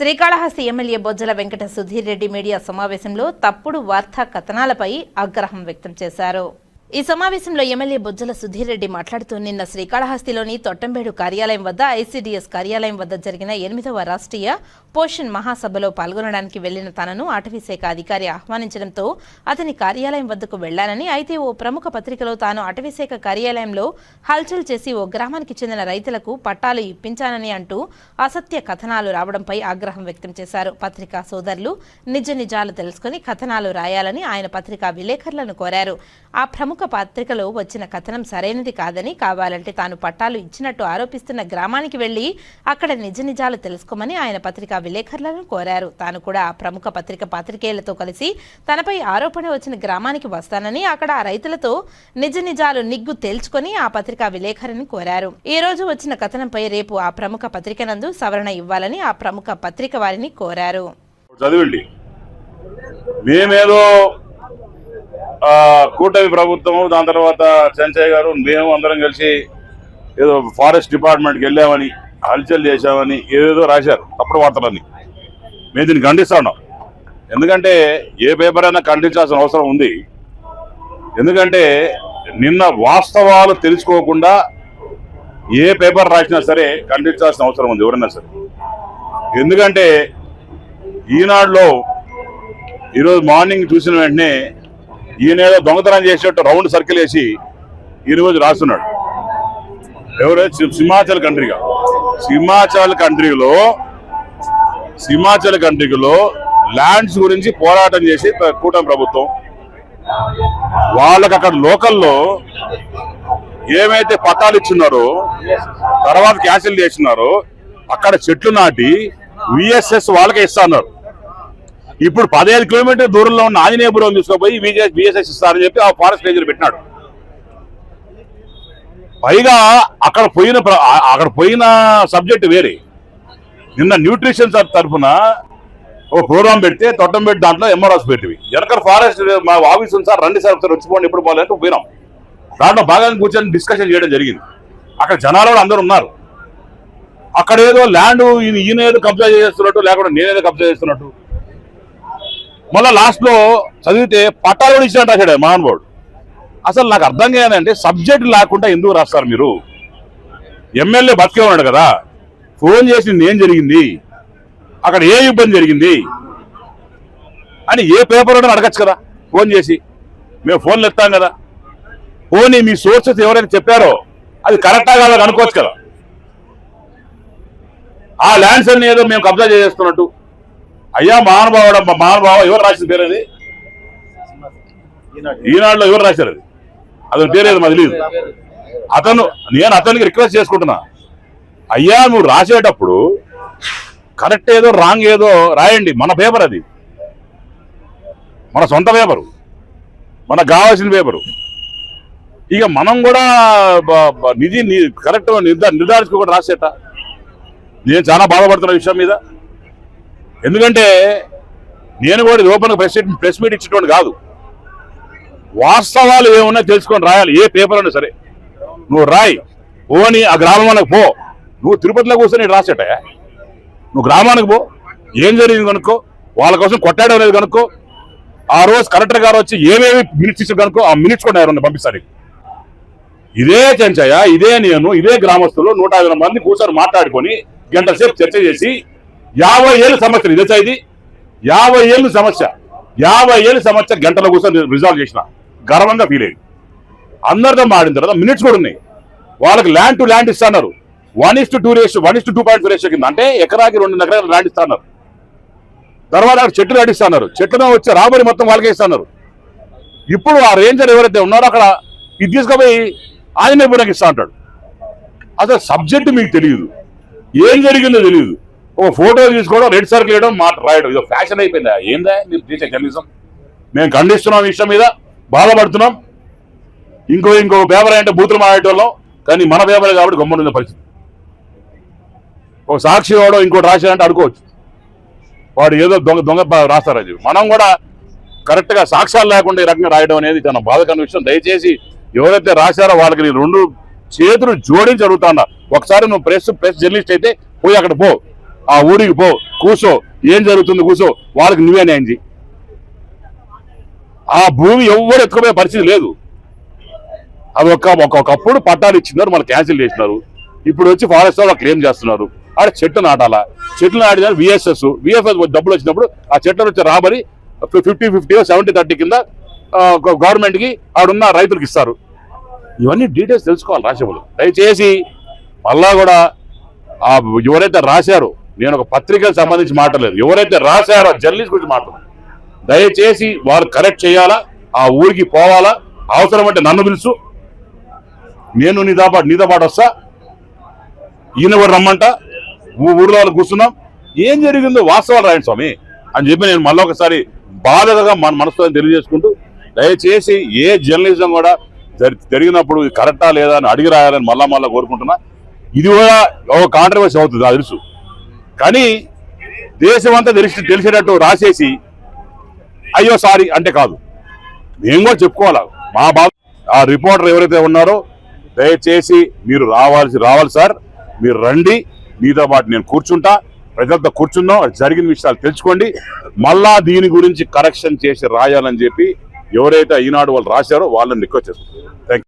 Srikalahasti MLA Bojjala Venkata Sudheer Reddy media సమావేశంలో తప్పుడు వార్తా కథనాలపై ఆగ్రహం వ్యక్తం చేశారు. ఈ సమావేశంలో ఎమ్మెల్యే బొజ్జల సుధీర్ రెడ్డి మాట్లాడుతూ నిన్న శ్రీకాళహస్తిలోని తొట్టంబేడు కార్యాలయం వద్ద ఐసీడీఎస్ కార్యాలయం వద్ద జరిగిన ఎనిమిదవ రాష్ట్రీయ పోషణ్ మహాసభలో పాల్గొనడానికి వెళ్ళిన తనను అటవీశాఖ అధికారి ఆహ్వానించడంతో అతని కార్యాలయం వద్దకు వెళ్ళానని అయితే ఓ ప్రముఖ పత్రికలో తాను అటవీశాఖ కార్యాలయంలో హల్చల్ చేసి ఓ గ్రామానికి చెందిన రైతులకు పట్టాలు ఇప్పించానని అంటూ అసత్య కథనాలు రావడంపై ఆగ్రహం వ్యక్తం చేశారు. పత్రికా సోదరులు నిజ నిజాలు తెలుసుకుని కథనాలు రాయాలని ఆయన పత్రికా విలేకరులను కోరారు. ఆ ప్రముఖ పత్రికలో వచ్చిన కథనం సరైనది కాదని కావాలంటే తాను పట్టాలు ఇచ్చినట్టు ఆరోపిస్తున్న గ్రామానికి వెళ్ళి అక్కడ నిజ నిజాలు తెలుసుకోమని ఆయన పత్రికా విలేకరులను కోరారు. తాను కూడా ఆ ప్రముఖ పత్రిక పాత్రికేయులతో కలిసి తనపై ఆరోపణ వచ్చిన గ్రామానికి వస్తానని అక్కడ ఆ రైతులతో నిజ నిజాలు నిగ్గు తేల్చుకొని ఆ పత్రికా విలేకరుని కోరారు. ఈ రోజు వచ్చిన కథనంపై రేపు ఆ ప్రముఖ పత్రిక నందు సవరణ ఇవ్వాలని ఆ ప్రముఖ పత్రిక వారిని కోరారు. చదివండి. మేమేదో కూటమి ప్రభుత్వము దాని తర్వాత చెంచయ్య గారు మేము అందరం కలిసి ఏదో ఫారెస్ట్ డిపార్ట్మెంట్కి వెళ్ళామని హల్చల్ చేశామని ఏదేదో రాశారు తప్పుడు వార్తలని మేము దీన్ని ఖండిస్తా ఉన్నాం. ఎందుకంటే ఏ పేపర్ అయినా ఖండించాల్సిన అవసరం ఉంది. ఎందుకంటే నిన్న వాస్తవాలు తెలుసుకోకుండా ఏ పేపర్ రాసినా సరే ఖండించాల్సిన అవసరం ఉంది ఎవరైనా సరే. ఎందుకంటే ఈనాడులో ఈరోజు మార్నింగ్ చూసిన వెంటనే ఈయన ఏదో దొంగతనం చేసేట్టు రౌండ్ సర్కిల్ వేసి ఈరోజు రాస్తున్నాడు. ఎవరైతే సింహాచల్ కంట్రీగా. సింహాచల్ కంట్రీలో సింహాచల్ కంట్రీలో ల్యాండ్స్ గురించి పోరాటం చేసి కూటమి ప్రభుత్వం. వాళ్ళకి అక్కడ లోకల్లో ఏమైతే పట్టాలు ఇచ్చున్నారో తర్వాత క్యాన్సిల్ చేసినారో అక్కడ చెట్లు నాటి విఎస్ఎస్ వాళ్ళకే ఇస్తున్నారు ఇప్పుడు పదిహేను కిలోమీటర్ దూరంలో ఉన్న ఆంజనేయపురం తీసుకుపోయి విజయస్ బీఎస్ఎస్ ఇస్తారని చెప్పి ఆ ఫారెస్ట్ రేంజర్ పెట్టినాడు. పైగా అక్కడ పోయిన ప్ర- అక్కడ పోయిన సబ్జెక్ట్ వేరే. నిన్న న్యూట్రిషన్ తరఫున ఒక ప్రోగ్రామ్ పెడితే తొట్టం పెట్టి దాంట్లో ఎంఆర్ఎస్ పెట్టివి. వెనకర్ ఫారెస్ట్ మా ఆఫీస్ ఉంది సార్ రండి సార్ ఒకసారి వచ్చిపోండి ఎప్పుడు పోవాలంటే పోయినాం. దాంట్లో బాగా కూర్చొని డిస్కషన్ చేయడం జరిగింది. అక్కడ జనాలు కూడా అందరూ ఉన్నారు. అక్కడ ఏదో ల్యాండ్ ఈయన ఏదో కబ్జా చేస్తున్నట్టు లేకుండా నేనేదో కబ్జా చేస్తున్నట్టు. మళ్ళీ లాస్ట్లో చదివితే పట్టాలు కూడా ఇచ్చినట్టు రాశాడు మహానుభావుడు. అసలు నాకు అర్థం కాదంటే సబ్జెక్ట్ లేకుండా ఎందుకు రాస్తారు మీరు? ఎమ్మెల్యే బతికే ఉన్నాడు కదా ఫోన్ చేసింది ఏం జరిగింది అక్కడ ఏ ఇబ్బంది జరిగింది అని ఏ పేపర్ అని అడగచ్చు కదా ఫోన్ చేసి. మేము ఫోన్లు ఎత్తాం కదా. పోనీ మీ సోర్సెస్ ఎవరైనా చెప్పారో అది కరెక్టా కాదని అనుకోవచ్చు కదా. ఆ ల్యాండ్స్ అన్ని ఏదో మేము కబ్జా చేస్తున్నట్టు అయ్యా మహానుభావుడు మహానుభావ ఎవరు రాసిన పేరు అది? ఈనాడులో ఎవరు రాశారు అది? అతని పేరు ఏదో మాకు తెలియదు అతను నేను అతనికి రిక్వెస్ట్ చేసుకుంటున్నా. అయ్యా నువ్వు రాసేటప్పుడు కరెక్ట్ ఏదో రాంగ్ ఏదో రాయండి. మన పేపర్ అది. మన సొంత పేపరు మనకు కావాల్సిన పేపరు ఇక మనం కూడా నిధి కరెక్ట్ నిర్ధారించుకోకుండా రాసేట. నేను చాలా బాధపడుతున్న విషయం మీద. ఎందుకంటే నేను కూడా ఇది ఓపెన్ ప్రెస్ ప్రెస్ మీట్ ఇచ్చేటువంటి కాదు. వాస్తవాలు ఏమున్నా తెలుసుకొని రాయాలి ఏ పేపర్ అయినా సరే. నువ్వు రాయి పోని ఆ గ్రామానికి పో. నువ్వు తిరుపతిలో కూర్చొని రాసేట. నువ్వు గ్రామానికి పో ఏం జరిగింది కనుక్కో వాళ్ళ కోసం కొట్టాడో లేదు కనుక్కో ఆ రోజు కలెక్టర్ గారు వచ్చి ఏమేమి మినిట్స్ ఇచ్చారు కనుక్కో ఆ మినిట్స్ కూడా ఎవరన్నా పంపిస్తారు ఇదే చెంచయ్య ఇదే నేను ఇదే గ్రామస్తులు నూట మంది కూర్చొని మాట్లాడుకొని గంట సేపు చర్చ చేసి యాభై ఏళ్ళు సమస్య ఇదే. ఇది? యాభై ఏళ్ళు సమస్య. యాభై ఏళ్ళు సమస్య గంటల కోసం రిజాల్వ్ చేసిన. గర్వంగా ఫీల్ అయ్యింది. అందరితో మాడిన తర్వాత మినిట్స్ కూడా ఉన్నాయి. వాళ్ళకి ల్యాండ్ టు ల్యాండ్ ఇస్తున్నారు. One is to two ratio one is to two point four ratio కింద. అంటే ఎకరాకి రెండు ఎకరాలు ల్యాండ్ ఇస్తున్నారు. తర్వాత అక్కడ చెట్లు నడిస్తున్నారు చెట్లను వచ్చే రాబడి మొత్తం వాళ్ళకే ఇస్తున్నారు. ఇప్పుడు ఆ రేంజర్ ఎవరైతే ఉన్నారో అక్కడ ఇది తీసుకుపోయి ఆంజనేయపురంకి ఇస్తా అంటాడు. అసలు సబ్జెక్ట్ మీకు తెలియదు. ఏం జరిగిందో తెలియదు. ఒక ఫోటో తీసుకోవడం రెడ్ సర్కిల్ వేయడం మాట రాయడం. ఇది ఫ్యాషన్ అయిపోయిందా? ఏందా? మీరు చేసే కనీసం మేము ఖండిస్తున్నాం విషయం మీద బాధపడుతున్నాం. ఇంకో ఇంకో పేపర్ అంటే బూతులు మాడేటోళ్ళం కానీ మన పేపర్ కాబట్టి గమ్మునున్న పరిస్థితి. ఒక సాక్షి వాడు ఇంకోటి రాశాడంటే అడుకోవచ్చు వాడు ఏదో దొంగ దొంగ రాస్తారు అది. మనం కూడా కరెక్ట్గా సాక్ష్యాలు లేకుండా ఈ రకంగా రాయడం అనేది చాలా బాధకరమైన విషయం. దయచేసి ఎవరైతే రాశారో వాళ్ళకి నేను రెండు చేతులు జోడించి అడుగుతున్నా ఒకసారి నువ్వు ప్రెస్ ప్రెస్ జర్నలిస్ట్ అయితే పోయి అక్కడ పో. ఆ ఊరికి పో కూర్చో ఏం జరుగుతుంది కూర్చో వాళ్ళకి నువ్వే న్యాయం చేయి ఆ భూమి ఎవ్వరు ఎత్తుకుపోయే పరిస్థితి లేదు. అది ఒక ఒకప్పుడు పట్టాలు ఇచ్చినారు మళ్ళీ క్యాన్సిల్ చేసినారు. ఇప్పుడు వచ్చి ఫారెస్ట్ వాళ్ళు క్లెయిమ్ చేస్తున్నారు. ఆడ చెట్టు నాటాలా? చెట్లు నాటిన విఎస్ఎస్ విఎఫ్ఎస్ డబ్బులు వచ్చినప్పుడు ఆ చెట్ల నుంచి రాబడి ఫిఫ్టీ ఫిఫ్టీ సెవెంటీ థర్టీ కింద గవర్నమెంట్కి ఆడున్న రైతులకు ఇస్తారు. ఇవన్నీ డీటెయిల్స్ తెలుసుకోవాలి రాసేవాళ్ళు దయచేసి మళ్ళా కూడా ఆ ఎవరైతే రాశారో నేను ఒక పత్రికకు సంబంధించి మాట్లాడలేదు. ఎవరైతే రాశారో జర్నలిస్ట్ గురించి మాట్లాడలేదు. దయచేసి వారు కరెక్ట్ చేయాలా? ఆ ఊరికి పోవాలా? అవసరం అంటే నన్ను పిలుసు. నేను నీతో పాటు నీతో పాటు వస్తా. ఈయన కూడా రమ్మంట. ఊ- ఊర్లో వాళ్ళు కూర్చున్నాం. ఏం జరిగిందో వాస్తవాలు రాయండి స్వామి. అని చెప్పి నేను మళ్ళీ ఒకసారి బాధగా మన మనసుతో తెలియజేసుకుంటూ దయచేసి ఏ జర్నలిజం కూడా జరిగినప్పుడు కరెక్టా లేదా అని అడిగి రాయాలని మళ్ళా మళ్ళీ కోరుకుంటున్నా. ఇది కూడా ఒక కాంట్రవర్సీ అవుతుంది అది తెలుసు. కానీ దేశం అంతా తెలిసి తెలిసేటట్టు రాసేసి అయ్యో సారీ అంటే కాదు. మేము కూడా చెప్పుకోవాలి? మా బాధ ఆ రిపోర్టర్ ఎవరైతే ఉన్నారో దయచేసి మీరు రావాల్సి రావాలి సార్. మీరు రండి. మీతో పాటు నేను కూర్చుంటా. ప్రజలతో కూర్చుందాం. జరిగిన విషయాలు తెలుసుకోండి. మళ్ళా దీని గురించి కరెక్షన్ చేసి రాయాలని చెప్పి ఎవరైతే ఈనాడు వాళ్ళు రాశారో వాళ్ళని రిక్వెస్ట్ చేస్తున్నారు థ్యాంక్